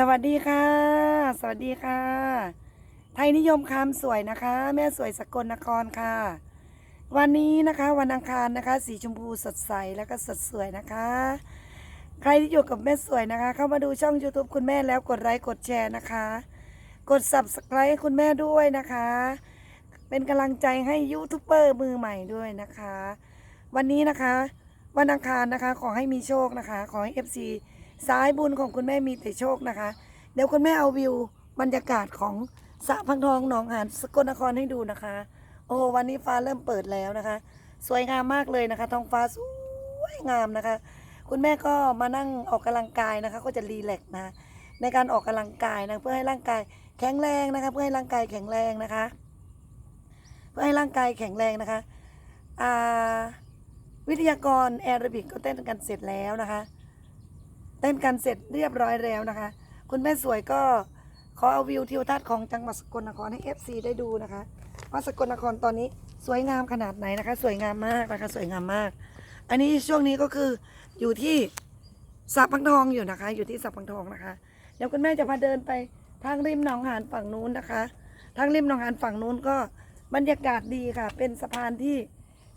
สวัสดีค่ะ สวัสดีค่ะ ไทยนิยมคำสวยนะคะ แม่สวยสกลนครค่ะ วันนี้นะคะวันอังคารนะคะ สีชมพูสดใสแล้วก็สดสวยนะคะ ใครที่อยู่กับแม่สวยนะคะ เข้ามาดูช่อง YouTube คุณแม่แล้วกดไลค์กดแชร์นะคะ กด Subscribe คุณแม่ด้วยนะคะ เป็นกำลังใจให้ยูทูบเบอร์มือใหม่ด้วยนะคะ วันนี้นะคะ วันอังคารนะคะขอให้มีโชคนะคะ ขอให้ FC สายบุญของคุณแม่มีแต่โชคนะคะ เดี๋ยวคุณแม่เอาวิวบรรยากาศของสระพังทองหนองหานสกลนครให้ดูนะคะ โอ้วันนี้ฟ้าเริ่มเปิดแล้วนะคะ สวยงามมากเลยนะคะ ท้องฟ้าสวยงามนะคะ คุณแม่ก็มานั่งออกกำลังกายนะคะ ก็จะรีแลกซ์นะ ในการออกกำลังกายนะเพื่อให้ร่างกายแข็งแรงนะคะ เพื่อให้ร่างกายแข็งแรงนะคะ เพื่อให้ร่างกายแข็งแรงนะคะวิทยากรแอโรบิกก็เต้นกันเสร็จแล้วนะคะ เต้นกันเสร็จเรียบร้อยแล้วนะคะ คุณแม่สวยก็ขอเอาวิวทิวทัศน์ของจังหวัดสกลนครให้ FC ได้ดูนะคะว่าสกลนครตอนนี้สวยงามขนาดไหนนะคะ สวยงามมากนะคะ สวยงามมาก อันนี้ช่วงนี้ก็คืออยู่ที่สับพังทองอยู่นะคะ อยู่ที่สับพังทองนะคะเดี๋ยวคุณแม่จะพาเดินไปทางริมหนองหานฝั่งนู้นนะคะ ทางริมหนองหานฝั่งนู้นก็บรรยากาศดีค่ะ เป็นสะพานที่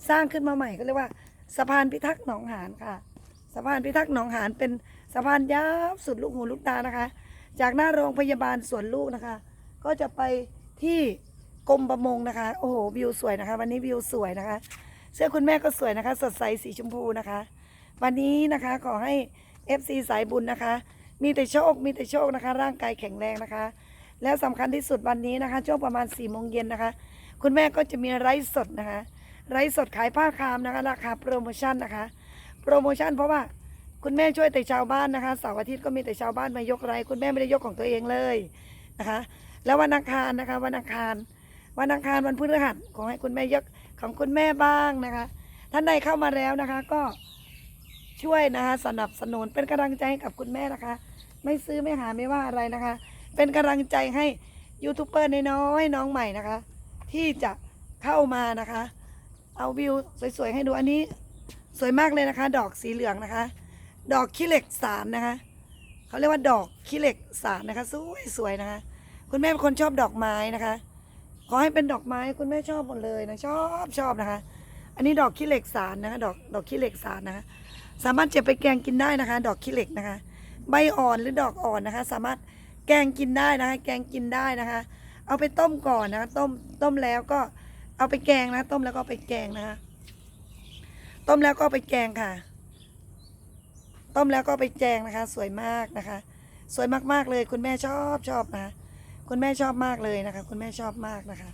สร้างขึ้นมาใหม่ก็เรียกว่า สะพานพิทักษ์หนองหานค่ะ สะพานพิทักษ์หนองหานเป็นสะพานยาวสุดลูกหูลูกตานะคะ จากหน้าโรงพยาบาลสวนลูกนะคะ ก็จะไปที่กรมประมงนะคะ โอ้โหวิวสวยนะคะ วันนี้วิวสวยนะคะ เสื้อคุณแม่ก็สวยนะคะ สดใสสีชมพูนะคะ วันนี้นะคะขอให้ FC สายบุญนะคะ มีแต่โชค มีแต่โชคนะคะ ร่างกายแข็งแรงนะคะ แล้วสำคัญที่สุดวันนี้นะคะ ช่วงประมาณ4ี่โมงเย็นนะคะ คุณแม่ก็จะมีไลฟ์สดนะคะไลฟ์สดขายผ้าคามนะคะ ราคาโปรโมชั่นนะคะ โปรโมชั่นเพราะว่าคุณแม่ช่วยแต่ชาวบ้านนะคะเสาร์อาทิตย์ก็มีแต่ชาวบ้านมายกไลฟ์คุณแม่ไม่ได้ยกของตัวเองเลยนะคะ แล้ววันอังคารนะคะ วันอังคาร วันอังคารวันพฤหัสขอให้คุณแม่ยกของคุณแม่บ้างนะคะ ท่านใดเข้ามาแล้วนะคะ ก็ช่วยนะคะสนับสนุนเป็นกำลังใจให้กับคุณแม่นะคะ ไม่ซื้อไม่หาไม่ว่าอะไรนะคะ เป็นกำลังใจให้ยูทูบเบอร์น้อยน้องใหม่นะคะ ที่จะเข้ามานะคะ เอาวิวสวยๆให้ดูอันนี้ สวยมากเลยนะคะ ดอกสีเหลืองนะคะ ดอกขี้เหล็กสารนะคะเขาเรียกว่าดอกขี้เหล็กสารนะคะ สวยสวยนะคะ คุณแม่เป็นคนชอบดอกไม้นะคะ ขอให้เป็นดอกไม้คุณแม่ชอบหมดเลยนะชอบชอบนะคะ อันนี้ดอกขี้เหล็กสารนะคะ ดอกดอกขี้เหล็กสารนะคะ สามารถเจ็บไปแกงกินได้นะคะ ดอกขี้เหล็กนะคะ ใบอ่อนหรือดอกอ่อนนะคะ สามารถแกงกินได้นะคะ แกงกินได้นะคะ เอาไปต้มก่อนนะคะ ต้มต้มแล้วก็เอาไปแกงนะ ต้มแล้วก็ไปแกงนะคะ ต้มแล้วก็ไปแกงค่ะ ต้มแล้วก็ไปแกงนะคะ สวยมากนะคะ สวยมากๆเลย คุณแม่ชอบชอบนะคุณแม่ชอบมากเลยนะคะ คุณแม่ชอบมากนะคะ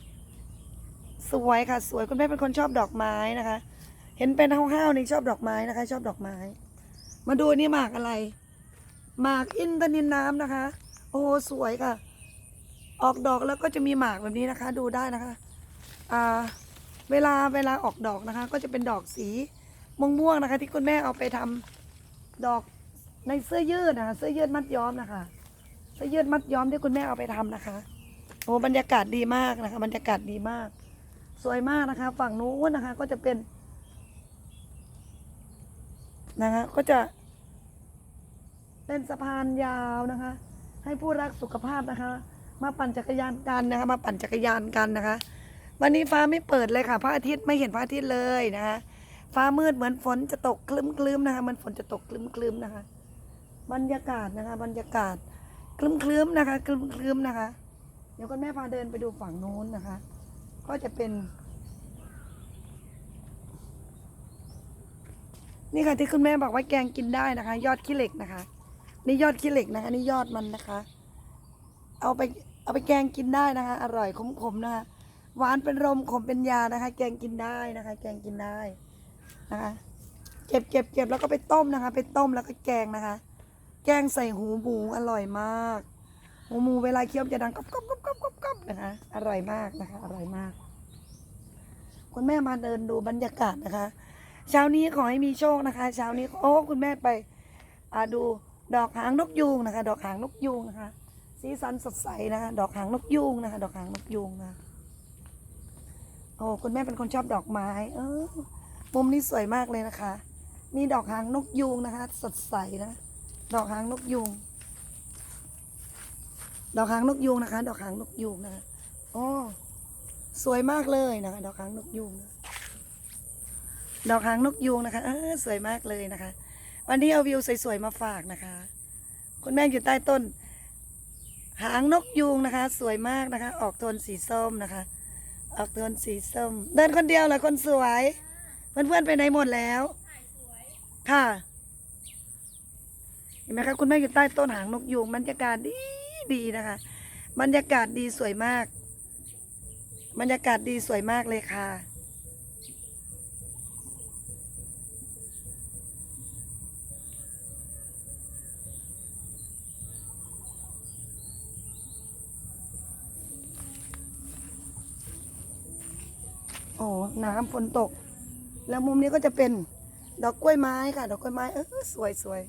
สวยค่ะ สวยคุณแม่เป็นคนชอบดอกไม้นะคะ เห็นเป็นห้าวๆนี่ชอบดอกไม้นะคะ ชอบดอกไม้ มาดูนี่หมากอะไรหมากอินทนินน้ำนะคะ โอ้โหสวยค่ะ ออกดอกแล้วก็จะมีหมากแบบนี้นะคะ ดูได้นะคะ อ่า เวลาเวลาออกดอกนะคะ ก็จะเป็นดอกสี ม่วงๆนะคะ ที่คุณแม่เอาไปทำดอกในเสื้อยืดนะคะเสื้อยืดมัดย้อมนะคะเสื้อยืดมัดย้อมที่คุณแม่เอาไปทำนะคะโอ้บรรยากาศดีมากนะคะบรรยากาศดีมาก สวยมากนะคะ ฝั่งนู้นนะคะ ก็จะเป็นนะคะก็จะ เป็นสะพานยาวนะคะ ให้ผู้รักสุขภาพนะคะ มาปั่นจักรยานกันนะคะ มาปั่นจักรยานกันนะคะ วันนี้ฟ้าไม่เปิดเลยค่ะ พระอาทิตย์ไม่เห็นพระอาทิตย์เลยนะคะ ฟ้ามืดเหมือนฝนจะตกคลึ้มๆนะคะ มันฝนจะตกคลึ้มๆนะคะ บรรยากาศนะคะ บรรยากาศคลึ้มๆนะคะคลึ้มคลึ้มๆนะคะ เดี๋ยวคุณแม่พาเดินไปดูฝั่งโน้นนะคะ ก็จะเป็น นี่ค่ะที่คุณแม่บอกว่าแกงกินได้นะคะ ยอดขี้เหล็กนะคะ นี่ยอดขี้เหล็กนะคะ นี่ยอดมันนะคะ เอาไปเอาไปแกงกินได้นะคะ อร่อยขมๆนะคะหวานเป็นลมขมเป็นยานะคะ แกงกินได้นะคะ แกงกินได้ นะคะ เก็บเก็บเก็บแล้วก็ไปต้มนะคะ ไปต้มแล้วก็แกงนะคะ แกงใส่หูหมูอร่อยมาก หูหมูเวลาเคี้ยวจะดังก๊อบก๊อบก๊อบก๊อบก๊อบก๊อบนะคะ อร่อยมากนะคะ อร่อยมาก คุณแม่มาเดินดูบรรยากาศนะคะ เช้านี้ขอให้มีโชคนะคะ เช้านี้โอ้คุณแม่ไปดูดอกหางนกยูงนะคะ ดอกหางนกยูงนะคะ สีสันสดใสนะคะ ดอกหางนกยูงนะคะ ดอกหางนกยูงนะโอ้คุณแม่เป็นคนชอบดอกไม้ เออ มุมนี้สวยมากเลยนะคะ มีดอกหางนกยูงนะคะ สดใสนะ ดอกหางนกยูง ดอกหางนกยูงนะคะ ดอกหางนกยูงนะคะอ๋อสวยมากเลยนะคะ ดอกหางนกยูงนะดอกหางนกยูงนะคะเออสวยมากเลยนะคะ วันนี้เอาวิวสวยๆมาฝากนะคะ คุณแม่อยู่ใต้ต้น หางนกยูงนะคะ สวยมากนะคะ ออกโทนสีส้มนะคะ ออกโทนสีส้ม เดินคนเดียวเหรอคนสวย เพื่อนๆไปไหนหมดแล้วค่ะเห็นไหมคะคุณแม่อยู่ใต้ต้นหางนกยูงบรรยากาศดีดีนะคะ บรรยากาศดีสวยมาก บรรยากาศดีสวยมากเลยค่ะอ๋อน้ำฝนตก แล้วมุมนี้ก็จะเป็นดอกกล้วยไม้ค่ะ ดอกกล้วยไม้เออสวยสวย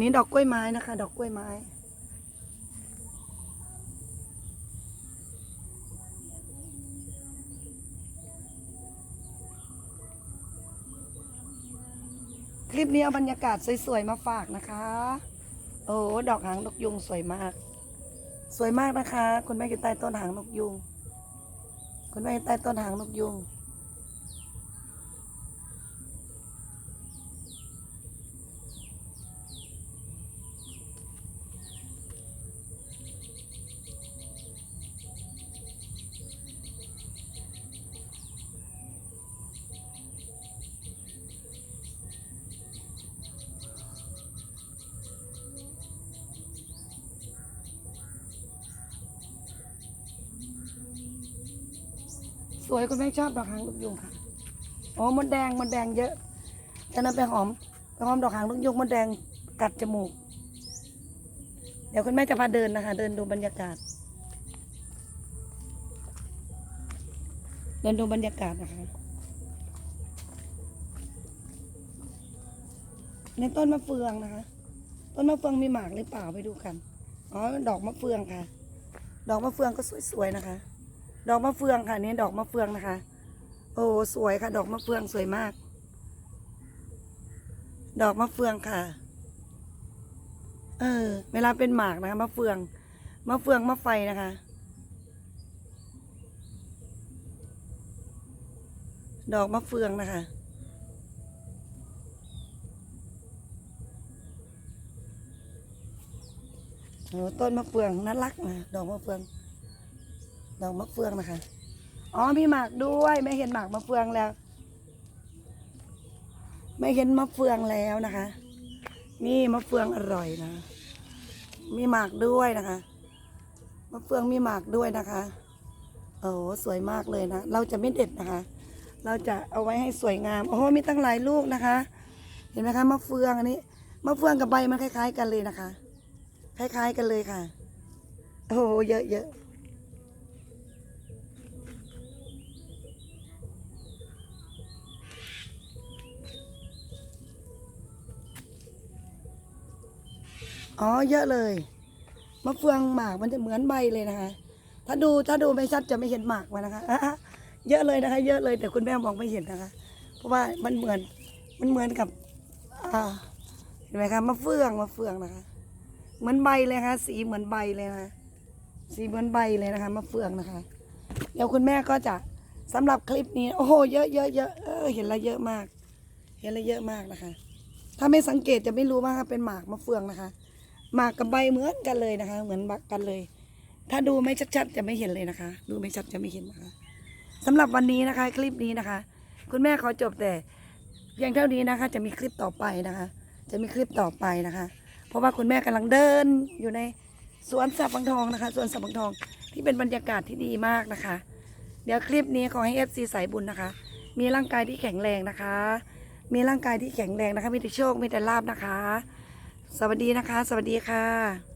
นี่ดอกกล้วยไม้นะคะ ดอกกล้วยไม้ คลิปนี้เอาบรรยากาศสวยๆมาฝากนะคะ โอ้ดอกหางนกยุงสวยมาก สวยมากนะคะ คุณแม่อยู่ใต้ต้นหางนกยุง คุณแม่ใต้ต้นหางนกยุง สวยคุณแม่ชอบดอกหางนกยุงค่ะอ๋อมดแดงมดแดงเยอะแต่นั้นไปหอมไปหอมดอกหางนกยุงมดแดงกัดจมูก เดี๋ยวคุณแม่จะพาเดินนะคะ เดินดูบรรยากาศ เดินดูบรรยากาศนะคะในต้นมะเฟืองนะคะ ต้นมะเฟืองมีหมากหรือเปล่าไปดูกัน อ๋อ ดอกมะเฟืองค่ะ ดอกมะเฟืองก็สวยๆนะคะ ดอกมะเฟืองค่ะเนี่ยดอกมะเฟืองนะคะ โอ้สวยค่ะ ดอกมะเฟืองสวยมาก ดอกมะเฟืองค่ะ เออ เวลาเป็นหมากนะคะมะเฟืองมะเฟืองมะไฟนะคะ ดอกมะเฟืองนะคะโอ้ต้นมะเฟืองน่ารักนะดอกมะเฟือง ดอกมะเฟืองนะคะ อ๋อมีหมากด้วยไม่เห็นหมากมะเฟืองแล้ว ไม่เห็นมะเฟืองแล้วนะคะ นี่มะเฟืองอร่อยนะ มีหมากด้วยนะคะ มะเฟืองมีหมากด้วยนะคะโอ้โหสวยมากเลยนะ เราจะไม่เด็ดนะคะ เราจะเอาไว้ให้สวยงาม โอ้โหมีตั้งหลายลูกนะคะ เห็นไหมคะมะเฟืองอันนี้ มะเฟืองกับใบมันคล้าย ๆ กันเลยนะคะ คล้าย ๆ กันเลยค่ะ โอ้โหเยอะเยอะ อ๋อเยอะเลยมะเฟืองหมากมันจะเหมือนใบเลยนะคะ ถ้าดูถ้าดูไม่ชัดจะไม่เห็นหมากมันนะคะเยอะเลยนะคะ เยอะเลยแต่คุณแม่มองไม่เห็นนะคะ เพราะว่ามันเหมือนมันเหมือนกับอ่าเห็นไหมคะมะเฟืองมะเฟืองนะคะ เหมือนใบเลยนะคะสีเหมือนใบเลยนะคะสีเหมือนใบเลยนะคะมะเฟืองนะคะ เดี๋ยวคุณแม่ก็จะสำหรับคลิปนี้ โอ้โหเยอะเยอะเยอะเออเห็นแล้วเยอะมาก เห็นแล้วเยอะมากนะคะ ถ้าไม่สังเกตจะไม่รู้ว่าเป็นหมากมะเฟืองนะคะ หมากกับใบเหมือนกันเลยนะคะ เหมือนบักกันเลย ถ้าดูไม่ชัดๆจะไม่เห็นเลยนะคะ ดูไม่ชัดจะไม่เห็นนะคะสำหรับวันนี้นะคะ คลิปนี้นะคะ คุณแม่ขอจบแต่เพียงเท่านี้นะคะ จะมีคลิปต่อไปนะคะ จะมีคลิปต่อไปนะคะ เพราะว่าคุณแม่กำลังเดินอยู่ในสวนสับปังทองนะคะสวนสับปังทองที่เป็นบรรยากาศที่ดีมากนะคะ เดี๋ยวคลิปนี้ขอให้เอฟซีสายบุญนะคะ มีร่างกายที่แข็งแรงนะคะ มีร่างกายที่แข็งแรงนะคะ มีแต่โชคมีแต่ลาบนะคะ สวัสดีนะคะ สวัสดีค่ะ